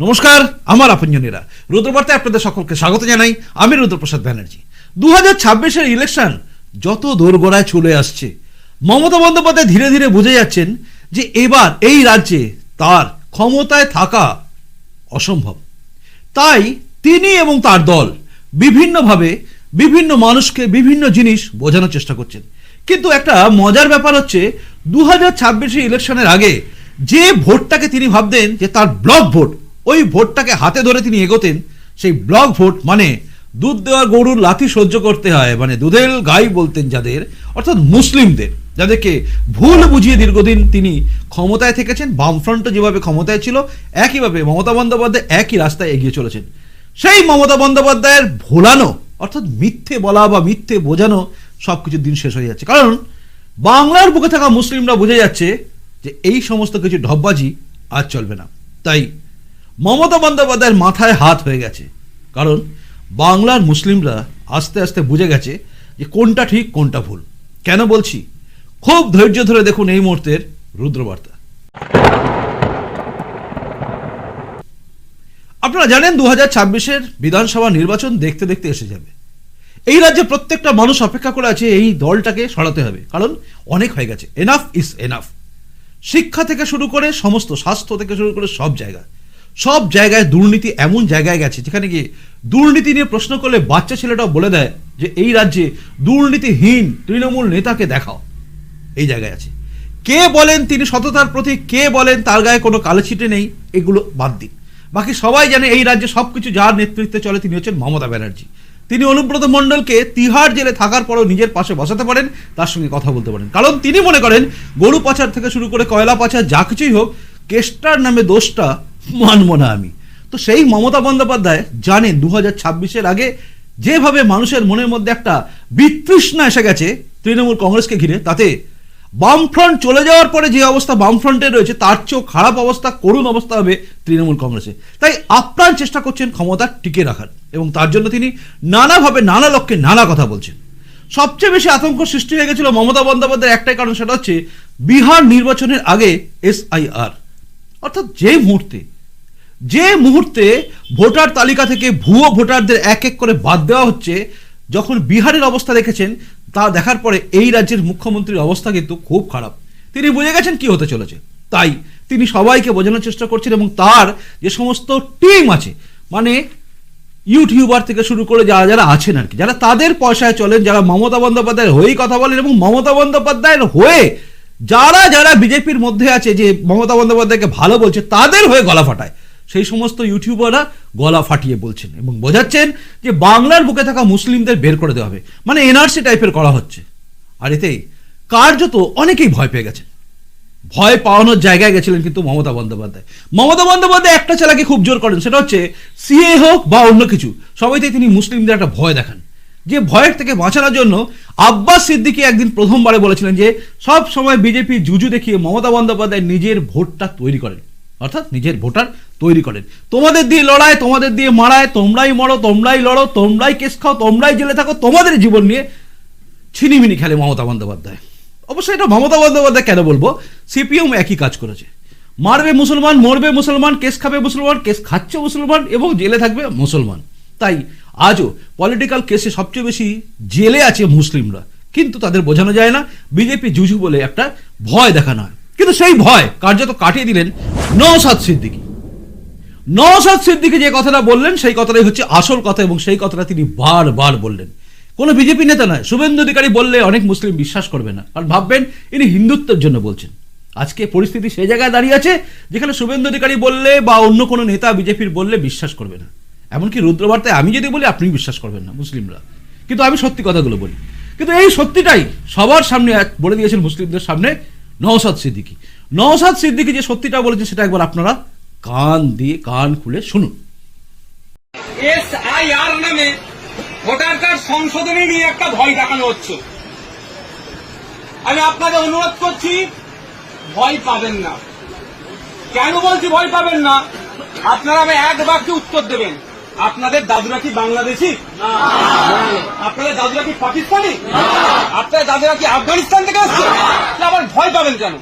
নমস্কার, আমার আপনজনীরা। রুদ্রবার্তায় আপনাদের সকলকে স্বাগত জানাই। আমি রুদ্রপ্রসাদ ব্যানার্জি। দু হাজার ছাব্বিশের ইলেকশন যত দোরগোড়ায় চলে আসছে, মমতা বন্দ্যোপাধ্যায় ধীরে ধীরে বুঝে যাচ্ছেন যে এবার এই রাজ্যে তার ক্ষমতায় থাকা অসম্ভব। তাই তিনি এবং তার দল বিভিন্নভাবে বিভিন্ন মানুষকে বিভিন্ন জিনিস বোঝানোর চেষ্টা করছেন। কিন্তু একটা মজার ব্যাপার হচ্ছে দু হাজার ছাব্বিশে ইলেকশনের আগে যে ভোটটাকে তিনি ভাবতেন যে তার ব্লক ভোট ওই ভোটটাকে হাতে ধরে তিনি এগোতেন। সেই ব্লক ভোট মানে দুধ দেওয়া গরুর লাথি সহ্য করতে হয় মানে দুধের গাই বলতেন যাদের, অর্থাৎ মুসলিমদের, যাদেরকে ভুল বুঝিয়ে দীর্ঘদিন তিনি ক্ষমতায় থেকেছেন বামফ্রন্ট যেভাবে ক্ষমতায় ছিল, একইভাবে মমতা বন্দ্যোপাধ্যায় একই রাস্তায় এগিয়ে চলেছেন। সেই মমতা বন্দ্যোপাধ্যায়ের ভোলানো, অর্থাৎ মিথ্যে বলা বা মিথ্যে বোঝানো সব কিছুর দিন শেষ হয়ে যাচ্ছে। কারণ বাংলার বুকে থাকা মুসলিমরা বুঝে যাচ্ছে যে এই সমস্ত কিছু ঢপবাজি আর চলবে না। তাই মমতা বন্দ্যোপাধ্যায়ের মাথায় হাত হয়ে গেছে। কারণ বাংলার মুসলিমরা আস্তে আস্তে বুঝে গেছে যে কোনটা ঠিক, কোনটা ভুল। কেন বলছি? খুব ধৈর্য ধরে দেখুন এই মুহূর্তের রুদ্রবার্তা। আপনারা জানেন দু হাজার ছাব্বিশের বিধানসভা নির্বাচন দেখতে দেখতে এসে যাবে। এই রাজ্যে প্রত্যেকটা মানুষ অপেক্ষা করে আছে এই দলটাকে সরাতে হবে। কারণ অনেক হয়ে গেছে। এনাফ ইজ এনাফ শিক্ষা থেকে শুরু করে সমস্ত স্বাস্থ্য থেকে শুরু করে সব জায়গায় সব জায়গায় দুর্নীতি এমন জায়গায় গেছে, যেখানে গিয়ে দুর্নীতি নিয়ে প্রশ্ন করলে বাচ্চা ছেলেটাও বলে দেয় যে এই রাজ্যে দুর্নীতিহীন তৃণমূল নেতাকে দেখাও। এই জায়গায় আছে। কে বলেন তিনি সততার প্রতি কে বলেন তার গায়ে কোনো কালো ছিটে নেই, এগুলো বাদ দিন। বাকি সবাই জানে এই রাজ্যে সবকিছু যার নেতৃত্বে চলে, তিনি হচ্ছেন মমতা ব্যানার্জি। তিনি অনুব্রত মণ্ডলকে তিহার জেলে থাকার পরও নিজের পাশে বসাতে পারেন, তার সঙ্গে কথা বলতে পারেন। কারণ তিনি মনে করেন, গরু পাচার থেকে শুরু করে কয়লা পাচার, যা কিছুই হোক, কেষ্টার নামে দোষটা মানব না আমি তো সেই মমতা বন্দ্যোপাধ্যায় জানেন দু হাজার ছাব্বিশের আগে যেভাবে মানুষের মনের মধ্যে একটা বিতৃষ্ণা এসে গেছে তৃণমূল কংগ্রেসকে ঘিরে, তাতে বামফ্রন্ট চলে যাওয়ার পরে যে অবস্থা বামফ্রন্টে রয়েছে, তার চেয়েও খারাপ অবস্থা, করুণ অবস্থা হবে তৃণমূল কংগ্রেসে। তাই আপ্রাণ চেষ্টা করছেন ক্ষমতা টিকে রাখার এবং তার জন্য তিনি নানাভাবে নানা লক্ষ্যে নানা কথা বলছেন। সবচেয়ে বেশি আতঙ্ক সৃষ্টি হয়ে গেছিল মমতা বন্দ্যোপাধ্যায়ের একটাই কারণ, সেটা হচ্ছে বিহার নির্বাচনের আগে এসআইআর। অর্থাৎ যে মুহূর্তে যে মুহূর্তে ভোটার তালিকা থেকে ভুয়ো ভোটারদের এক এক করে বাদ দেওয়া হচ্ছে, যখন বিহারের অবস্থা দেখেছেন, তা দেখার পরে এই রাজ্যের মুখ্যমন্ত্রীর অবস্থা কিন্তু খুব খারাপ। তিনি বুঝে গেছেন কি হতে চলেছে। তাই তিনি সবাইকে বোঝানোর চেষ্টা করছেন এবং তার যে সমস্ত টিম আছে মানে ইউটিউবার থেকে শুরু করে যারা যারা আছেন আর কি, যারা তাদের পয়সায় চলেন, যারা মমতা বন্দ্যোপাধ্যায়ের হয়েই কথা বলেন এবং মমতা বন্দ্যোপাধ্যায়ের হয়ে যারা যারা বিজেপির মধ্যে আছে, যে মমতা বন্দ্যোপাধ্যায়কে ভালো বলছে, তাদের হয়ে গলা ফাটায়। সেই সমস্ত ইউটিউবাররা গলা ফাটিয়ে বলছেন এবং বোঝাচ্ছেন যে বাংলার বুকে থাকা মুসলিমদের বের করে দেওয়া হবে। মানে এনআরসি টাইপের করা হচ্ছে। আর এতে কার্যত অনেকেই ভয় পেয়ে গেছেন। ভয় পাওয়ানোর জায়গায় গেছিলেন কিন্তু মমতা বন্দ্যোপাধ্যায়। মমতা বন্দ্যোপাধ্যায় একটা চালাকি খুব জোর করেন, সেটা হচ্ছে সিএ হোক বা অন্য কিছু, সবাইতেই তিনি মুসলিমদের একটা ভয় দেখান। যে ভয়ের থেকে বাঁচানোর জন্য আব্বাস সিদ্দিকী একদিন প্রথমবারে বলেছিলেন যে সব সময় বিজেপি জুজু দেখিয়ে মমতা বন্দ্যোপাধ্যায় নিজের ভোটটা তৈরি করেন। অর্থাৎ নিজের ভোটার তৈরি করেন। তোমাদের দিয়ে লড়ায় তোমাদের দিয়ে মারায়, তোমরাই মরো, তোমরাই লড়ো, তোমরাই কেস খাও, তোমরাই জেলে থাকো, তোমাদের জীবন নিয়ে ছিনিমিনি খেলে মমতা বন্দ্যোপাধ্যায়। অবশ্যই এটা মমতা বন্দ্যোপাধ্যায় কেন বলব? সিপিএম একই কাজ করেছে। মারবে মুসলমান, মরবে মুসলমান, কেস খাবে মুসলমান, কেস খাচ্ছে মুসলমান এবং জেলে থাকবে মুসলমান। তাই আজও পলিটিক্যাল কেসে সবচেয়ে বেশি জেলে আছে মুসলিমরা। কিন্তু তাদের বোঝানো যায় না, বিজেপি জুজু বলে একটা ভয় দেখানো হয়। কিন্তু সেই ভয়, কার্যত কাটিয়ে দিলেন নওসাদ সিদ্দিকী। নওসাদ সিদ্দিকী যে কথাটা বললেন, সেই কথাটাই হচ্ছে আসল কথা এবং সেই কথাটা তিনি বারবার বললেন। কোনো বিজেপি নেতা নয়, শুভেন্দু অধিকারী বললে অনেক মুসলিম বিশ্বাস করবে না। কারণ ভাববেন, ইনি হিন্দুত্বের জন্য বলছেন। আজকে পরিস্থিতি সেই জায়গায় দাঁড়িয়ে আছে, যেখানে শুভেন্দু অধিকারী বললে বা অন্য কোনো নেতা বিজেপির বললে বিশ্বাস করবে না। এমনকি রুদ্রবার্তায় আমি যদি বলি আপনি বিশ্বাস করবেন না, মুসলিমরা। কিন্তু আমি সত্যি কথাগুলো বলি। কিন্তু এই সত্যিটাই সবার সামনে বলে দিয়েছেন মুসলিমদের সামনে নওসাদ সিদ্দিকী। নওসাদ সিদ্দিকী যে সত্যিটা বলেছে সেটা একবার আপনারা কান দিয়ে কান খুলে শুনুন। এস আই আর নামে ভোটার কার্ড সংশোধনী নিয়ে একটা ভয় দেখানো হচ্ছে। আমি আপনাদের অনুরোধ করছি, ভয় পাবেন না। কেন বলছি ভয় পাবেন না? আপনারা আমি এক বাক্যে উত্তর দেবেন। আপনাদের দাদুরা কি বাংলাদেশি? আপনাদের দাদুরা কি পাকিস্তানি? আপনাদের দাদুরা কি আফগানিস্তান থেকে আসছে? আবার ভয় পাবেন কেন?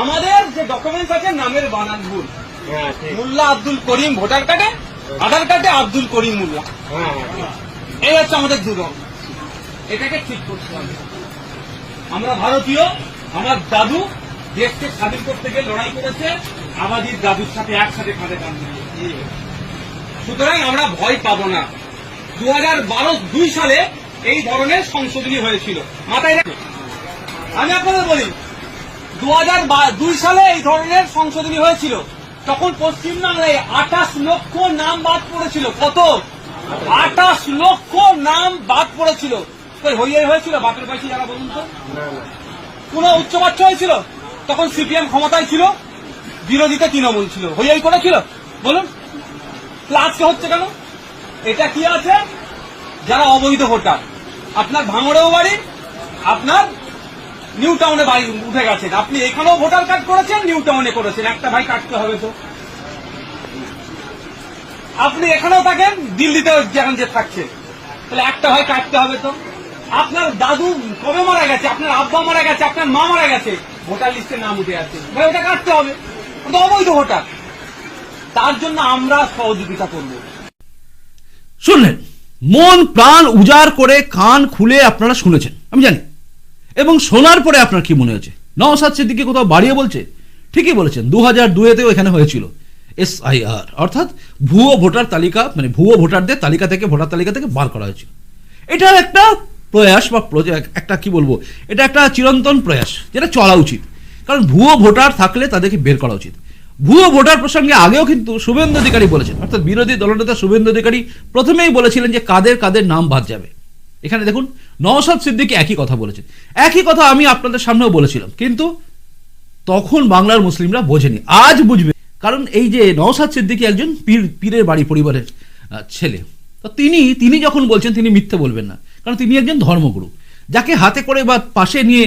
আমাদের যে ডকুমেন্টস আছে নামের বানান ভুল। হ্যাঁ মোল্লা আব্দুল করিম ভোটার কার্ডে আধার কার্ডে আব্দুল করিম মোল্লা। হ্যাঁ এই হচ্ছে আমাদের দুর্গম এটাকে ঠিক করতে হবে। আমরা ভারতীয় আমার দাদু দেশকে স্বাধীন করতে গিয়ে লড়াই করেছে আমাদের দাদুর সাথে একসাথে কাঁধে কাঁধ। সুতরাং আমরা ভয় পাব না। দু হাজার দুই সালে এই ধরনের সংশোধনী হয়েছিল। মাথায় রাখবে আমি আপনাদের বলি দু হাজার দুই সালে এই ধরনের সংশোধনী হয়েছিল। তখন পশ্চিমবাংলায় আঠাশ লক্ষ নাম বাদ পড়েছিল। কত? আঠাশ লক্ষ নাম বাদ পড়েছিল। হইয়াই হয়েছিল? বাপের পয়সা যারা বলুন তো। কোন উচ্চবাচ্য হয়েছিল? তখন সিপিএম ক্ষমতায় ছিল। বিরোধীতে তৃণমূল ছিল। হইয়াই করেছিল। বলুন। আজকে হচ্ছে কেন? এটা কি আছে? যারা অবৈধ ভোটার। আপনার ভাঙড়েও বাড়ি, আপনার নিউ টাউনে বাড়ি উঠে গেছেন আপনি এখানেও ভোটার কার্ড করেছেন, নিউ টাউনে করেছেন। একটা ভাই কাটতে হবে তো। আপনি এখানেও থাকেন, দিল্লিতেও যেখান যে থাকছেন তাহলে একটা ভাই কাটতে হবে তো। আপনার দাদু কবে মারা গেছে? আপনার আব্বা মারা গেছে? আপনার মা মারা গেছে? ভোটার লিস্টে নাম উঠে আছে। ভাই, ওটা কাটতে হবে। অবৈধ ভোটার। তার জন্য আমরা সহযোগিতা করব। শুনলেন, মন প্রাণ উজাড় করে কান খুলে আপনারা শুনেছেন, আমি জানি। এবং শোনার পরে আপনার কি মনে হয়েছে নওসাদ সিদ্দিকি কোথাও বাড়িয়ে বলছে? ঠিকই বলেছেন দু হাজার দুয়েতেও এখানে হয়েছিল। এস আই আর অর্থাৎ ভুয়ো ভোটার তালিকা মানে ভুয়ো ভোটারদের তালিকা থেকে, ভোটার তালিকা থেকে বার করা হয়েছিল। এটা একটা প্রয়াস বা একটা কি বলব, এটা একটা চিরন্তন প্রয়াস, যেটা চলা উচিত। কারণ ভুয়ো ভোটার থাকলে তাদেরকে বের করা উচিত। ভুয়ো ভোটার প্রসঙ্গে আগেও কিন্তু শুভেন্দু অধিকারী বলেছেন, অর্থাৎ বিরোধী দলনেতা শুভেন্দু অধিকারী প্রথমেই বলেছিলেন যে কাদের কাদের নাম বাদ যাবে। এখানে দেখুন, নওশাদ সিদ্দিকী একই কথা বলেছেন। একই কথা আমি আপনাদের সামনেও বলেছিলাম, কিন্তু তখন বাংলার মুসলিমরা বোঝেনি, আজ বুঝবে। কারণ এই যে নওশাদ সিদ্দিকী একজন পীর, পীরের বাড়ি, পরিবারের ছেলে। তো তিনি তিনি যখন বলছেন, তিনি মিথ্যে বলবেন না, কারণ তিনি একজন ধর্মগুরু। যাকে হাতে করে বা পাশে নিয়ে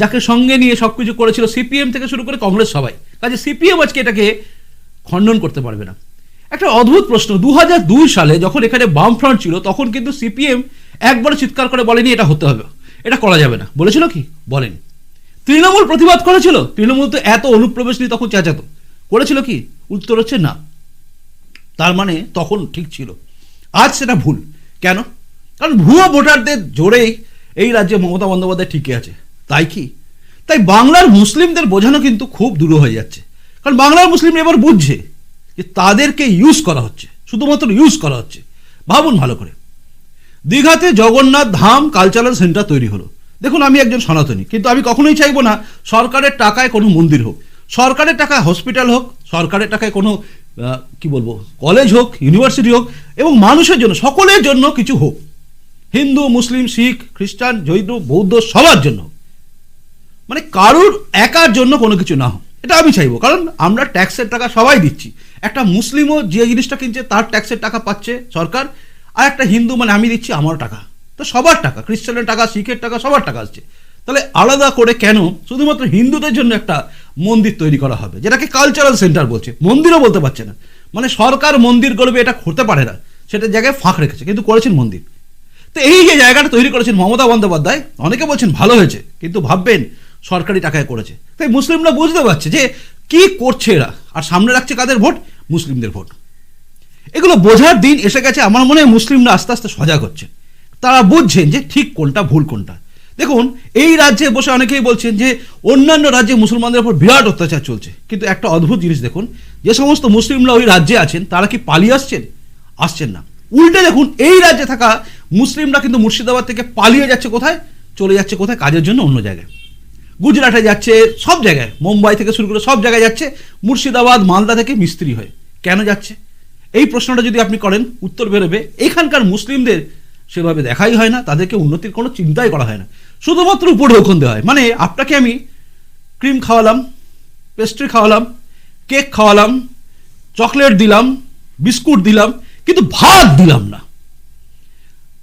যাকে সঙ্গে নিয়ে সবকিছু করেছিল, সিপিএম থেকে শুরু করে কংগ্রেস সবাই কাজে সিপিএম আজকে এটাকে খণ্ডন করতে পারবে না। একটা অদ্ভুত প্রশ্ন দু দুই সালে যখন এখানে বামফ্রন্ট ছিল, তখন কিন্তু সিপিএম একবার চিৎকার করে বলেনি এটা হতে হবে। এটা করা যাবে না। বলেছিল কি? বলেন। তৃণমূল প্রতিবাদ করেছিল? তৃণমূল তো এত অনুপ্রবেশ নিয়ে তখন চেঁচাতো। করেছিল কি? উত্তর হচ্ছে না। তার মানে তখন ঠিক ছিল। আজ সেটা ভুল। কেন? কারণ ভুয়ো ভোটারদের জোরেই এই রাজ্যে মমতা বন্দ্যোপাধ্যায় ঠিকই আছে। তাই কি? তাই বাংলার মুসলিমদের বোঝানো কিন্তু খুব দূর হয়ে যাচ্ছে। কারণ বাংলার মুসলিম এবার বুঝছে যে তাদেরকে ইউজ করা হচ্ছে, শুধুমাত্র ইউজ করা হচ্ছে। ভাবুন ভালো করে। দীঘাতে জগন্নাথ ধাম কালচারাল সেন্টার তৈরি হলো। দেখুন, আমি একজন সনাতনী, কিন্তু আমি কখনোই চাইব না সরকারের টাকায় কোনো মন্দির হোক। সরকারের টাকায় হসপিটাল হোক, সরকারের টাকায় কোনো কি বলব কলেজ হোক ইউনিভার্সিটি হোক, এবং মানুষের জন্য, সকলের জন্য কিছু হোক। হিন্দু, মুসলিম, শিখ, খ্রিস্টান, জৈন, বৌদ্ধ, সবার জন্য। মানে কারুর একার জন্য কোনো কিছু না হোক। এটা আমি চাইব। কারণ আমরা ট্যাক্সের টাকা সবাই দিচ্ছি। একটা মুসলিমও যে জিনিসটা কিনছে, তার ট্যাক্সের টাকা পাচ্ছে সরকার। আর একটা হিন্দু মানে আমি দিচ্ছি আমার টাকা। তো সবার টাকা, খ্রিস্টানের টাকা, শিখের টাকা, সবার টাকা আসছে। তাহলে আলাদা করে কেন শুধুমাত্র হিন্দুদের জন্য একটা মন্দির তৈরি করা হবে, যেটাকে কালচারাল সেন্টার বলছে? মন্দিরও বলতে পারছে না। মানে সরকার মন্দির করবে, এটা করতে পারে না। সেটার জায়গায় ফাঁক রেখেছে, কিন্তু করেছেন মন্দির। তো এই যে জায়গাটা তৈরি করেছেন মমতা বন্দ্যোপাধ্যায়, অনেকে বলছেন ভালো হয়েছে, কিন্তু ভাববেন সরকারি টাকায় করেছে। তাই মুসলিমরা বুঝতে পারছে যে কি করছে এরা। আর সামনে রাখছে কাদের ভোট? মুসলিমদের ভোট। এগুলো বোঝার দিন এসে গেছে, আমার মনে হয় মুসলিমরা আস্তে আস্তে সজাগ হচ্ছে। তারা বুঝছেন যে ঠিক কোনটা ভুল কোনটা। দেখুন, এই রাজ্যে বসে অনেকেই বলছেন যে অন্যান্য রাজ্যে মুসলমানদের উপর বিরাট অত্যাচার চলছে। কিন্তু একটা অদ্ভুত জিনিস দেখুন, যে সমস্ত মুসলিমরা ওই রাজ্যে আছেন, তারা কি পালিয়ে আসছেন? আসছেন না। উল্টে দেখুন, এই রাজ্যে থাকা মুসলিমরা কিন্তু মুর্শিদাবাদ থেকে পালিয়ে যাচ্ছে কোথায়? চলে যাচ্ছে কোথায়? কাজের জন্য অন্য জায়গায়। গুজরাটে যাচ্ছে, সব জায়গায়। মুম্বাই থেকে শুরু করে সব জায়গায় যাচ্ছে। মুর্শিদাবাদ, মালদা থেকে মিস্ত্রি হয়ে। কেন যাচ্ছে? এই প্রশ্নটা যদি আপনি করেন, উত্তর বেরোবে। এখানকার মুসলিমদের সেভাবে দেখাই হয় না, তাদেরকে উন্নতির কোনো চিন্তাই করা হয় না। শুধুমাত্র উপরে ওখন দেওয়া হয়। মানে আপনাকে আমি ক্রিম খাওয়ালাম, পেস্ট্রি খাওয়ালাম, কেক খাওয়ালাম, চকলেট দিলাম, বিস্কুট দিলাম, কিন্তু ভাত দিলাম না।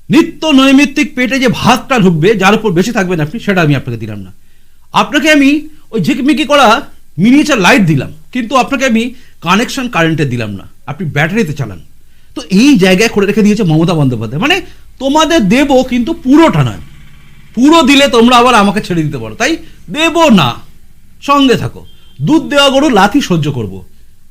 নিত্য নৈমিত্তিক পেটে যে ভাতটা ঢুকবে, যার উপর বেশি থাকবেন আপনি, সেটা আমি আপনাকে দিলাম না। আপনাকে আমি ওই ঝিকমিকি করা মিনিয়েচার লাইট দিলাম, কিন্তু আপনাকে আমি কানেকশন কারেন্টে দিলাম না। আপনি ব্যাটারিতে চালান। তো এই জায়গায় করে রেখে দিয়েছে মমতা বন্দ্যোপাধ্যায়। মানে তোমাদের দেব কিন্তু পুরোটা নয়। পুরো দিলে তোমরা আবার আমাকে ছেড়ে দিতে পারো। তাই দেব না, সঙ্গে থাকো। দুধ দেওয়া গরু লাথি সহ্য করব।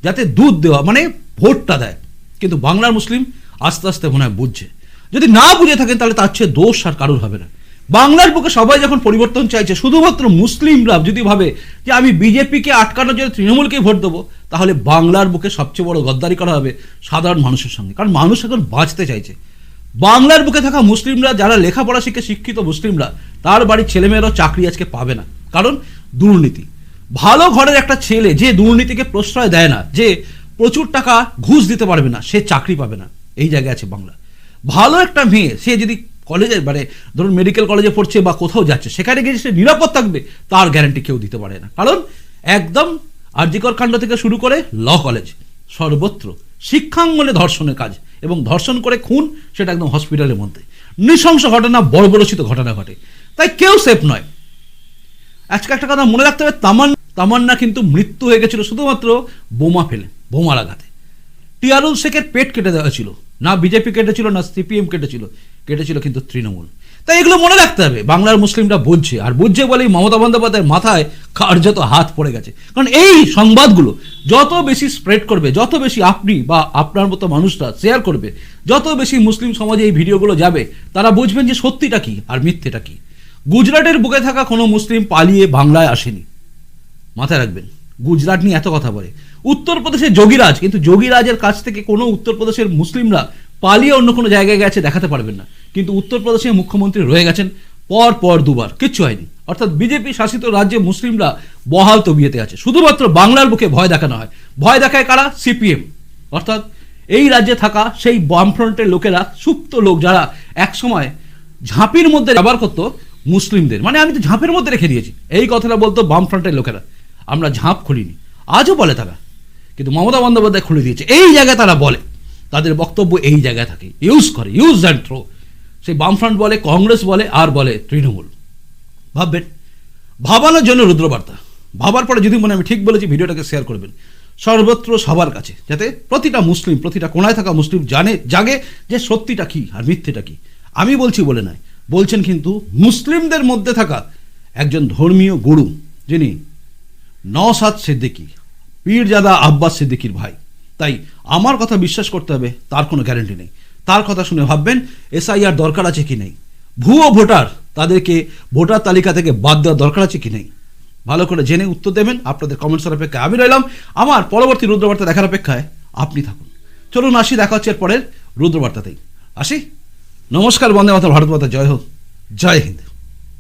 যাতে দুধ দেওয়া মানে ভোটটা দেয়। কিন্তু বাংলার মুসলিম আস্তে আস্তে মনে হয় বুঝছে। যদি না বুঝে থাকেন তাহলে তার চেয়ে দোষ আর কারোর হবে না। বাংলার বুকে সবাই যখন পরিবর্তন চাইছে, শুধুমাত্র মুসলিমরা যদি ভাবে যে আমি বিজেপিকে আটকানোর জন্য তৃণমূলকে ভোট দেবো, তাহলে বাংলার বুকে সবচেয়ে বড় গদ্দারি করা হবে সাধারণ মানুষের সঙ্গে। কারণ মানুষ এখন বাঁচতে চাইছে। বাংলার বুকে থাকা মুসলিমরা, যারা লেখাপড়া শিখে শিক্ষিত মুসলিমরা, তার বাড়ির ছেলেমেয়েরাও চাকরি আজকে পাবে না। কারণ দুর্নীতি। ভালো ঘরের একটা ছেলে যে দুর্নীতিকে প্রশ্রয় দেয় না, যে প্রচুর টাকা ঘুষ দিতে পারবে না, সে চাকরি পাবে না। এই জায়গায় আছে বাংলা। ভালো একটা মেয়ে, সে যদি কলেজে মানে ধরুন মেডিকেল কলেজে পড়ছে বা কোথাও যাচ্ছে, সেখানে গিয়ে সে নিরাপদ থাকবে, তার গ্যারান্টি কেউ দিতে পারে না। কারণ একদম আরজিকর কাণ্ড থেকে শুরু করে ল কলেজ সর্বত্র শিক্ষাঙ্গনে ধর্ষণের কাজ এবং ধর্ষণ করে খুন, সেটা একদম হসপিটালের মধ্যে। নৃশংস ঘটনা বর্বরচিত ঘটনা ঘটে। তাই কেউ সেফ নয়। আজকে একটা কথা মনে রাখতে হবে, তামান, তামান্না কিন্তু মৃত্যু হয়ে গেছিল শুধুমাত্র বোমা ফেলে, বোমার আঘাতে। টিয়ারুল শেখের পেট কেটে দেওয়া ছিল না বিজেপি কেটেছিল, না সিপিএম কেটেছিল কেটেছিল কিন্তু তৃণমূল। তাই এগুলো মনে রাখতে হবে, বাংলার মুসলিমরা বুঝছে, আর বুঝছে বলেই মমতা বন্দ্যোপাধ্যায়ের মাথায় কার্যত হাত পড়ে গেছে। কারণ এই সংবাদগুলো যত বেশি স্প্রেড করবে, যত বেশি আপনি বা আপনার মতো মানুষরা শেয়ার করবে, যত বেশি মুসলিম সমাজে এই ভিডিওগুলো যাবে, তারা বুঝবেন যে সত্যিটা কি আর মিথ্যেটা কি। গুজরাটের বুকে থাকা কোনো মুসলিম পালিয়ে বাংলায় আসেনি। মাথায় রাখবেন, গুজরাট নিয়ে এত কথা বলে। উত্তরপ্রদেশের যোগীরাজ, কিন্তু যোগীরাজের কাছ থেকে কোনো উত্তরপ্রদেশের মুসলিমরা পালিয়ে অন্য কোনো জায়গায় গেছে দেখাতে পারবেন না। কিন্তু উত্তরপ্রদেশের মুখ্যমন্ত্রী রয়ে গেছেন, পর পর দুবার, কিচ্ছু হয়নি। অর্থাৎ বিজেপি শাসিত রাজ্যে মুসলিমরা বহাল তবিয়েতে আছে। শুধুমাত্র বাংলার বুকে ভয় দেখানো হয়। ভয় দেখায় কারা? সিপিএম। অর্থাৎ এই রাজ্যে থাকা সেই বামফ্রন্টের লোকেরা, সুপ্ত লোক যারা একসময় ঝাঁপির মধ্যে ব্যবহার করতো মুসলিমদের। মানে আমি তো ঝাঁপের মধ্যে রেখে দিয়েছি। এই কথাটা বলতো বামফ্রন্টের লোকেরা। আমরা ঝাঁপ খুলিনি। আজও বলে তারা। কিন্তু মমতা বন্দ্যোপাধ্যায় খুলে দিয়েছে। এই জায়গায় তারা বলে, তাদের বক্তব্য এই জায়গায় থাকে। ইউজ করে ইউজ অ্যান্ড থ্রো সেই বামফ্রন্ট বলে, কংগ্রেস বলে, আর বলে তৃণমূল। ভাববেন, ভাবানোর জন্য রুদ্রবার্তা। ভাবার পরে যদি মনে আমি ঠিক বলেছি, ভিডিওটাকে শেয়ার করবেন। সর্বত্র সবার কাছে, যাতে প্রতিটা মুসলিম, প্রতিটা কোনায় থাকা মুসলিম জানে, জাগে যে সত্যিটা কি আর মিথ্যেটা কি। আমি বলছি বলে নয়। বলছেন কিন্তু মুসলিমদের মধ্যে থাকা একজন ধর্মীয় গুরু, যিনি নসাদ সিদ্দিকী। পীরজাদা আব্বাস সিদ্দিকীর ভাই। তাই আমার কথা বিশ্বাস করতে হবে, তার কোনো গ্যারেন্টি নেই। তার কথা শুনে ভাববেন, এসআইআর দরকার আছে কি নেই? ভুয়ো ভোটার তাদেরকে ভোটার তালিকা থেকে বাদ দেওয়ার দরকার আছে কি নেই? ভালো করে জেনে উত্তর দেবেন, আপনাদের কমেন্টসের অপেক্ষায় আমি রইলাম। আমার পরবর্তী রুদ্রবার্তা দেখার অপেক্ষায় আপনি থাকুন। চলুন আসি, দেখা হচ্ছে এর পরের রুদ্রবার্তাতেই। আসি। নমস্কার, বন্দে মাতা ভারত মাতা, জয় হোক। জয় হিন্দ।